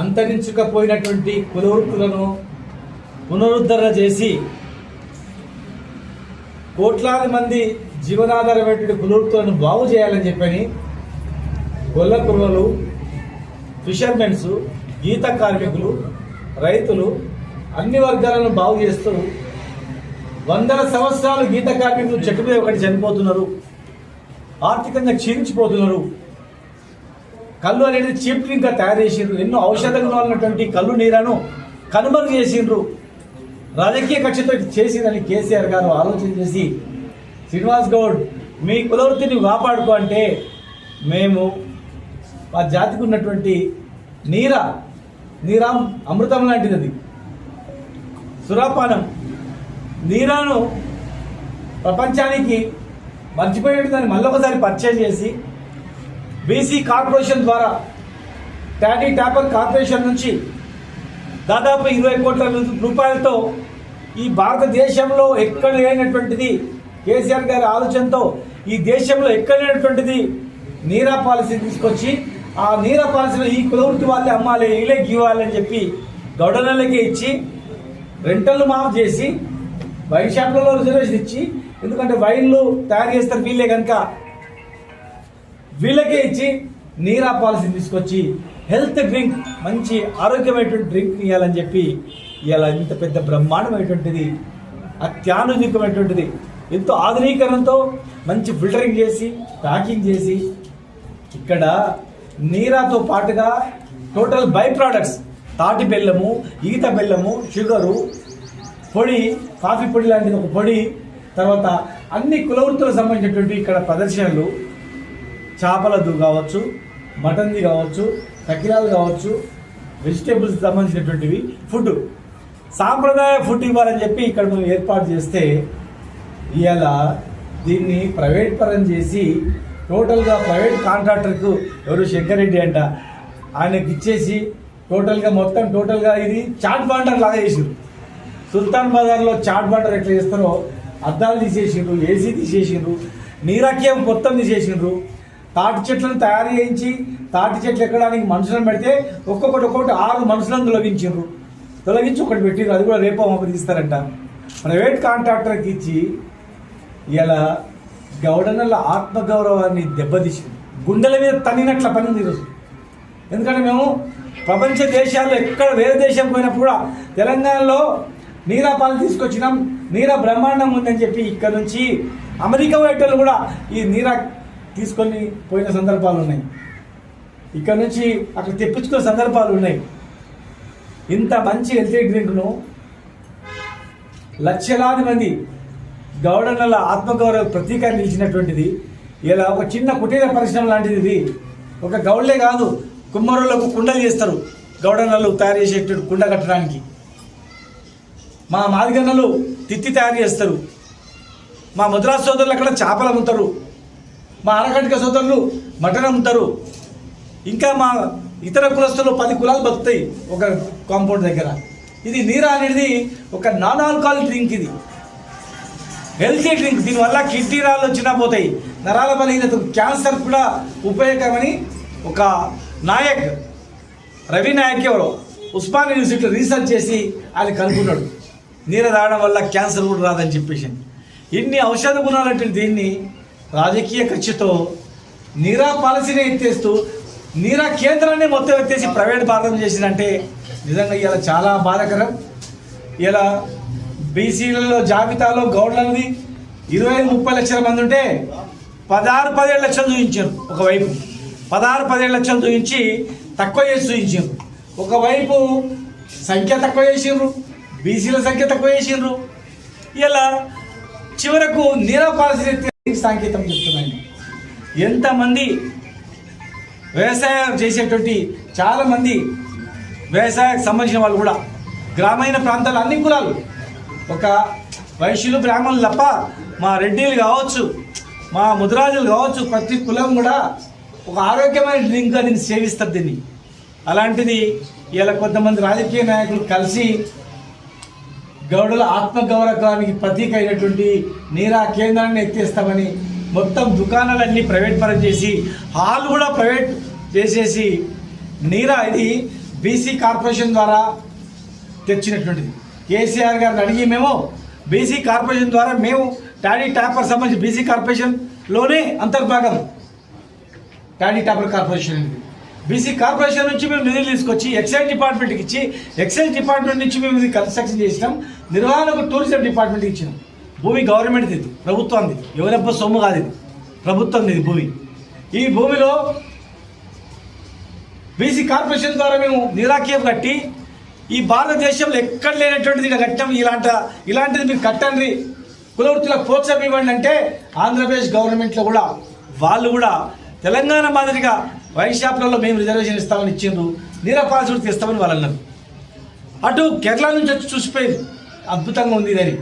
అంతరించుకపోయినటువంటి కులవృత్తులను పునరుద్ధరణ చేసి కోట్లాది మంది జీవనాధారమైనటువంటి కులవృత్తులను బాగు చేయాలని చెప్పని గొల్ల కుర్రలు ఫిషర్మెన్స్ గీత కార్మికులు రైతులు అన్ని వర్గాలను బాగు చేస్తూ వందల సంవత్సరాలు గీత కార్మికులు చెట్టు మీద ఒకటి చనిపోతున్నారు. ఆర్థికంగా క్షీణించిపోతున్నారు. కళ్ళు అనేది చీప్ డ్రింక్గా తయారు చేసిండ్రు. ఎన్నో ఔషధ ఉన్నటువంటి కళ్ళు నీరను కనుమరుగు చేసిండ్రు. రాజకీయ కక్షతో చేసిందని కేసీఆర్ గారు ఆలోచన చేసి శ్రీనివాస్ గౌడ్ మీ కులవృత్తిని కాపాడుకో అంటే మేము మా జాతికి ఉన్నటువంటి నీర నీరాం అమృతం లాంటిది అది సురాపానం నీరాను ప్రపంచానికి మర్చిపోయేట్టు దాన్ని మళ్ళొకసారి పరిచయం చేసి బీసీ కార్పొరేషన్ ద్వారా టాడీ టాపర్ కార్పొరేషన్ నుంచి దాదాపు ఇరవై కోట్ల రూపాయలతో ఈ భారతదేశంలో ఎక్కడ లేనటువంటిది కేసీఆర్ గారి ఆలోచనతో ఈ దేశంలో ఎక్కడ లేనటువంటిది నీరా పాలసీ తీసుకొచ్చి ఆ నీరా పాలసీలో ఈ కులవృత్తి వాళ్ళే అమ్మాలి వీళ్ళే ఇవ్వాలని చెప్పి గౌడనలకే ఇచ్చి రెంటల్ మాఫ్ చేసి వైన్ షాప్లలో రిజర్వేషన్ ఇచ్చి ఎందుకంటే వైన్లు తయారు చేస్తారు వీళ్ళే కనుక వీళ్ళకే ఇచ్చి నీరా పాలసీ తీసుకొచ్చి హెల్త్ డ్రింక్ మంచి ఆరోగ్యమైనటువంటి డ్రింక్ ఇవ్వాలని చెప్పి ఇలా ఇంత పెద్ద బ్రహ్మాండమైనటువంటిది అత్యాధునికమైనటువంటిది ఎంతో ఆధునీకరణతో మంచి ఫిల్టరింగ్ చేసి ప్యాకింగ్ చేసి ఇక్కడ నీరాతో పాటుగా టోటల్ బై ప్రోడక్ట్స్ తాటి బెల్లము ఈత బెల్లము షుగరు పొడి కాఫీ పొడి లాంటిది ఒక పొడి తర్వాత అన్ని కులవృత్తులకు సంబంధించినటువంటి ఇక్కడ ప్రదర్శనలు చేపలది కావచ్చు మటన్ది కావచ్చు కకిరాలు కావచ్చు వెజిటేబుల్స్ సంబంధించినటువంటివి ఫుడ్. సాంప్రదాయ ఫుడ్ ఇవ్వాలని చెప్పి ఇక్కడ మనం ఏర్పాటు చేస్తే ఇవాళ దీన్ని ప్రైవేట్ పరం చేసి టోటల్గా ప్రైవేట్ కాంట్రాక్టర్కు ఎవరు శంకరెడ్డి అంట ఆయనకి ఇచ్చేసి టోటల్గా మొత్తం టోటల్గా ఇది చాట్ బాండర్ లాగా చేసారు సుల్తాన్ బజార్లో చాట్ బాండర్ ఎట్లా చేస్తారో అద్దాలు తీసేసిండ్రు ఏసీ తీసేసిండ్రు నీరాక్యం మొత్తం తీసేసిండ్రు. తాటి చెట్లను తయారు చేయించి తాటి చెట్లు ఎక్కడానికి మనుషులను పెడితే ఒక్కొక్కటి ఒక్కొక్కటి ఆరు మనుషులను తొలగించిండ్రు తొలగించి ఒకటి పెట్టిండ్రు అది కూడా రేపు మాకు తీస్తారంట. ప్రైవేట్ కాంట్రాక్టర్కి ఇచ్చి ఇలా గౌడనల ఆత్మగౌరవాన్ని దెబ్బతీసింది. గుండెల మీద తన్నినట్ల పని ఈరోజు. ఎందుకంటే మేము ప్రపంచ దేశాల్లో ఎక్కడ వేరే దేశం పోయినప్పుడు కూడా తెలంగాణలో నీరా పాలు తీసుకొచ్చినాం. నీరా బ్రహ్మాండం ఉందని చెప్పి ఇక్కడ నుంచి అమెరికా వైటర్లు కూడా ఈ నీరా తీసుకొని పోయిన సందర్భాలు ఉన్నాయి. ఇక్కడ నుంచి అక్కడ తెప్పించుకున్న సందర్భాలు ఉన్నాయి. ఇంత మంచి హెల్తీ డ్రింక్ను లక్షలాది మంది గౌడన్నల ఆత్మగౌరవ ప్రతీక నిలిచినటువంటిది ఇలా ఒక చిన్న కుటీర పరిశ్రమ లాంటిది ఇది ఒక గౌడలే కాదు కుమ్మరులకు కుండలు చేస్తారు గౌడన్నలు తయారు చేసేటువంటి కుండ కట్టడానికి. మా మాదిగన్నలు తిత్తి తయారు చేస్తారు. మా మద్రాసు సోదరులు అక్కడ చేపలు అమ్ముతారు. మా అరకటిక సోదరులు మటన్ అమ్ముతారు. ఇంకా మా ఇతర కులస్తులు పది కులాలు బతుకుతాయి ఒక కాంపౌండ్ దగ్గర. ఇది నీరా అనేది ఒక నాన్ ఆల్కహాల్ డ్రింక్ ఇది. Healthy drink. దీనివల్ల కిడ్నీ రాళ్ళు వచ్చినా పోతాయి. నరాల బలహీనత క్యాన్సర్ కూడా ఉపయోగకరమని ఒక నాయక్ రవి నాయక్ ఎవరో ఉస్మాన్ యూనివర్సిటీలో రీసెర్చ్ చేసి ఆయన కనుక్కున్నాడు. నీరు తాగడం వల్ల క్యాన్సర్ కూడా రాదని చెప్పేసి. ఇన్ని ఔషధ గుణాలంటే దీన్ని రాజకీయ ఖర్చుతో నీరా పాలసీని ఎత్తేస్తూ నీరా కేంద్రాన్ని మొత్తం ఎత్తేసి ప్రైవేట్ భాగం చేసిందంటే నిజంగా ఇలా చాలా బాధాకరం. ఇలా బీసీలలో జాబితాలో గౌడ్లది ఇరవై ముప్పై లక్షల మంది ఉంటే పదహారు పదిహేడు లక్షలు చూపించారు ఒకవైపు. పదహారు పదిహేడు లక్షలు చూపించి తక్కువ చేసి చూపించారు. ఒకవైపు సంఖ్య తక్కువ చేసిండ్రు బీసీల సంఖ్య తక్కువ చేసిండ్రు. ఇలా చివరకు నీరా పాలసీ సాంకేతం చెప్తున్నాను. ఎంతమంది వ్యవసాయం చేసేటువంటి చాలామంది వ్యవసాయానికి సంబంధించిన వాళ్ళు కూడా గ్రామీణ ప్రాంతాలు అన్ని కులాలు. ఒక వైశ్యులు బ్రాహ్మణులు తప్ప మా రెడ్డిలు కావచ్చు మా ముదిరాజులు కావచ్చు ప్రతి కులం కూడా ఒక ఆరోగ్యమైన డ్రింక్గా దీన్ని సేవిస్తారు దీన్ని. అలాంటిది ఇలా కొంతమంది రాజకీయ నాయకులు కలిసి గౌడుల ఆత్మగౌరవానికి ప్రతీక అయినటువంటి నీరా కేంద్రాన్ని ఎత్తేస్తామని మొత్తం దుకాణాలన్నీ ప్రైవేట్ పరం చేసి హాల్ కూడా ప్రైవేట్ చేసేసి నీరా ఇది బీసీ కార్పొరేషన్ ద్వారా తెచ్చినటువంటిది. కేసీఆర్ గారిని అడిగి మేము బీసీ కార్పొరేషన్ ద్వారా మేము టాడీ ట్యాపర్ సంబంధించి బీసీ కార్పొరేషన్లోనే అంతర్భాగం. టాడీ ట్యాపర్ కార్పొరేషన్ అనేది. బీసీ కార్పొరేషన్ నుంచి మేము నిధులు తీసుకొచ్చి ఎక్సైజ్ డిపార్ట్మెంట్కి ఇచ్చి ఎక్సైజ్ డిపార్ట్మెంట్ నుంచి మేము ఇది కన్స్ట్రక్షన్ చేసినాం. నిర్వహణకు టూరిజం డిపార్ట్మెంట్కి ఇచ్చినాం. భూమి గవర్నమెంట్ది ఇది ప్రభుత్వంది ఎవరబ్బ సొమ్ము కాదు ఇది. ప్రభుత్వం ఇది భూమి. ఈ భూమిలో బీసీ కార్పొరేషన్ ద్వారా మేము నిరాకీయం కట్టి ఈ భారతదేశంలో ఎక్కడ లేనటువంటిది ఇక్కడ కట్టాం. ఇలాంటి ఇలాంటిది మీరు కట్టండి. కులవృత్తులకు ప్రోత్సాహం ఇవ్వండి అంటే ఆంధ్రప్రదేశ్ గవర్నమెంట్లో కూడా వాళ్ళు కూడా తెలంగాణ మాదిరిగా వైన్ షాప్లలో మేము రిజర్వేషన్ ఇస్తామని ఇచ్చిండ్రు. నిరపాసుడు ఇస్తామని వాళ్ళు అన్నారు. అటు కేరళ నుంచి వచ్చి చూసిపోయింది. అద్భుతంగా ఉంది ఇదని.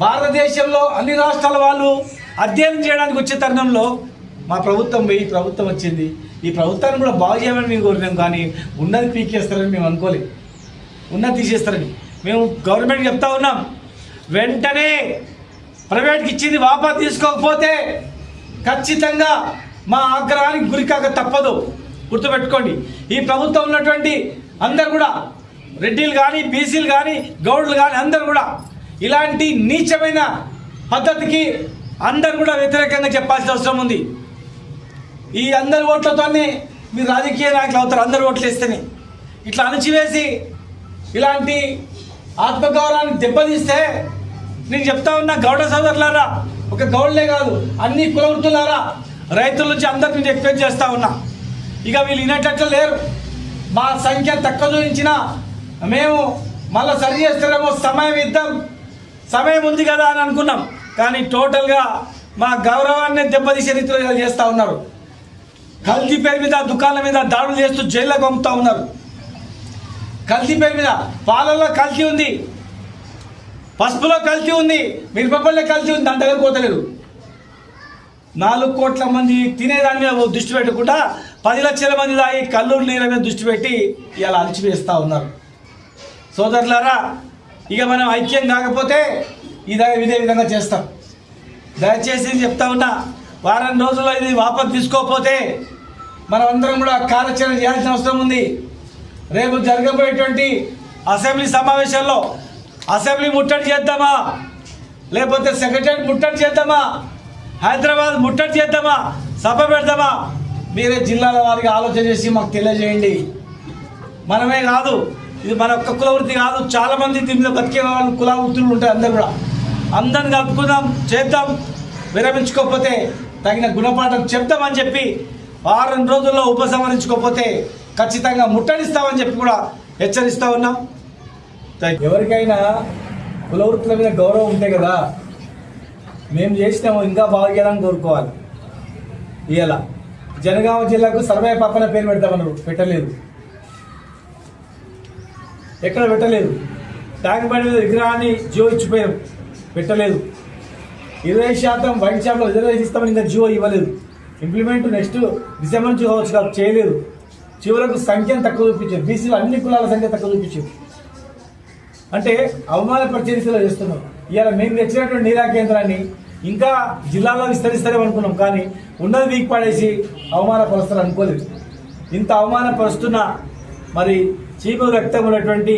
భారతదేశంలో అన్ని రాష్ట్రాల వాళ్ళు అధ్యయనం చేయడానికి వచ్చే తరుణంలో మా ప్రభుత్వం పోయి ప్రభుత్వం వచ్చింది. ఈ ప్రభుత్వాన్ని కూడా బాగు చేయమని మేము కోరినాం కానీ ఉన్నది పీకేస్తారని మేము అనుకోలేదు. ఉన్నది తీసేస్తారని. మేము గవర్నమెంట్ చెప్తా ఉన్నాం. వెంటనే ప్రైవేట్కి ఇచ్చింది వాపస్ తీసుకోకపోతే ఖచ్చితంగా మా ఆగ్రహానికి గురికాక తప్పదు. గుర్తుపెట్టుకోండి. ఈ ప్రభుత్వం ఉన్నటువంటి అందరు కూడా రెడ్డిలు కానీ బీసీలు కానీ గౌడ్లు కానీ అందరు కూడా ఇలాంటి నీచమైన పద్ధతికి అందరు కూడా వ్యతిరేకంగా చెప్పాల్సిన అవసరం ఉంది. ఈ అందరి ఓట్లతోనే మీరు రాజకీయ నాయకులు అవుతారు. అందరు ఓట్లు వేస్తేనే. ఇట్లా అణచివేసి ఇలాంటి ఆత్మగౌరవాన్ని దెబ్బతీస్తే నేను చెప్తా ఉన్నా గౌడ సోదరులారా ఒక గౌడ్లే కాదు అన్ని కులవృత్తులారా రైతుల నుంచి అందరికి నేను ఎక్స్పెక్ట్ చేస్తూ ఉన్నా. ఇక వీళ్ళు వినేటట్లు లేరు. మా సంఖ్య తక్కువ చూపించిన మేము మళ్ళీ సరి చేస్తారేమో సమయం ఇద్దాం. సమయం ఉంది కదా అని అనుకున్నాం. కానీ టోటల్గా మా గౌరవాన్ని దెబ్బతీసే రీతిలో చేస్తూ ఉన్నారు. కల్తీ పేరు మీద దుకాణాల మీద దాడులు చేస్తూ జైల్లోకి పంపుతూ ఉన్నారు. కల్తీ పేరు మీద పాలల్లో కల్తీ ఉంది. పసుపులో కల్తీ ఉంది. మిరపపల్లె కల్తీ ఉంది. దాని దగ్గర పోతలేదు. నాలుగు కోట్ల మంది తినేదాని మీద దృష్టి పెట్టకుండా పది లక్షల మంది దాగి కల్లూరు నీళ్ళ మీద దృష్టి పెట్టి ఇలా అలచివేస్తూ ఉన్నారు. సోదరులారా ఇక మనం ఐక్యం కాకపోతే ఇదే ఇదే విధంగా చేస్తాం. దయచేసి చెప్తా ఉన్నా వారం రోజుల్లో ఇది వాపసు తీసుకోకపోతే మనం అందరం కూడా కార్యాచరణ చేయాల్సిన అవసరం ఉంది. రేపు జరగబోయేటువంటి అసెంబ్లీ సమావేశంలో అసెంబ్లీ ముట్టడి చేద్దామా? లేకపోతే సెక్రటరీ ముట్టడి చేద్దామా? హైదరాబాద్ ముట్టడి చేద్దామా? సభ పెడదామా? మీరే జిల్లాల వారికి ఆలోచన చేసి మాకు తెలియజేయండి. మనమే కాదు ఇది మన ఒక్క కుల వృత్తి కాదు చాలా మంది దీని మీద బతికే వాళ్ళు కుల వృత్తులు ఉంటాయి అందరు కూడా. అందరిని కలుపుకుందాం చేద్దాం విరమించుకోకపోతే తగిన గుణపాఠం చెప్తామని చెప్పి వారం రోజుల్లో ఉపసంహరించుకోకపోతే ఖచ్చితంగా ముట్టడిస్తామని చెప్పి కూడా హెచ్చరిస్తూ ఉన్నాం. ఎవరికైనా కుల వృత్తుల మీద గౌరవం ఉంటే కదా మేము చేసినాము ఇంకా బాగా చేయాలని కోరుకోవాలి. ఇలా జనగామ జిల్లాకు సర్వే పక్కన పేరు పెడతామన్నారు. పెట్టలేదు. ఎక్కడ పెట్టలేదు? ట్యాంక్ బండి మీద విగ్రహాన్ని జియో ఇచ్చిపోయారు. పెట్టలేదు. ఇరవై శాతం వైట్ షాప్లో రిజర్వేషన్ ఇస్తామని ఇంకా జియో ఇవ్వలేదు. ఇంప్లిమెంట్ నెక్స్ట్ డిసెంబర్ నుంచి కావచ్చు కాదు చేయలేదు. చివరకు సంఖ్యను తక్కువ చూపించారు. బీసీలు అన్ని కులాల సంఖ్య తక్కువ చూపించారు. అంటే అవమానపరిచే రీతిలో చేస్తున్నారు. ఇవాళ మేము తెచ్చినటువంటి నీరా కేంద్రాన్ని ఇంకా జిల్లాలో విస్తరిస్తారేమో అనుకున్నాం కానీ ఉన్నది వీక్ పడేసి అవమానపరుస్తారు అనుకోలేదు. ఇంత అవమానపరుస్తున్న మరి చీపు వ్యక్తం ఉన్నటువంటి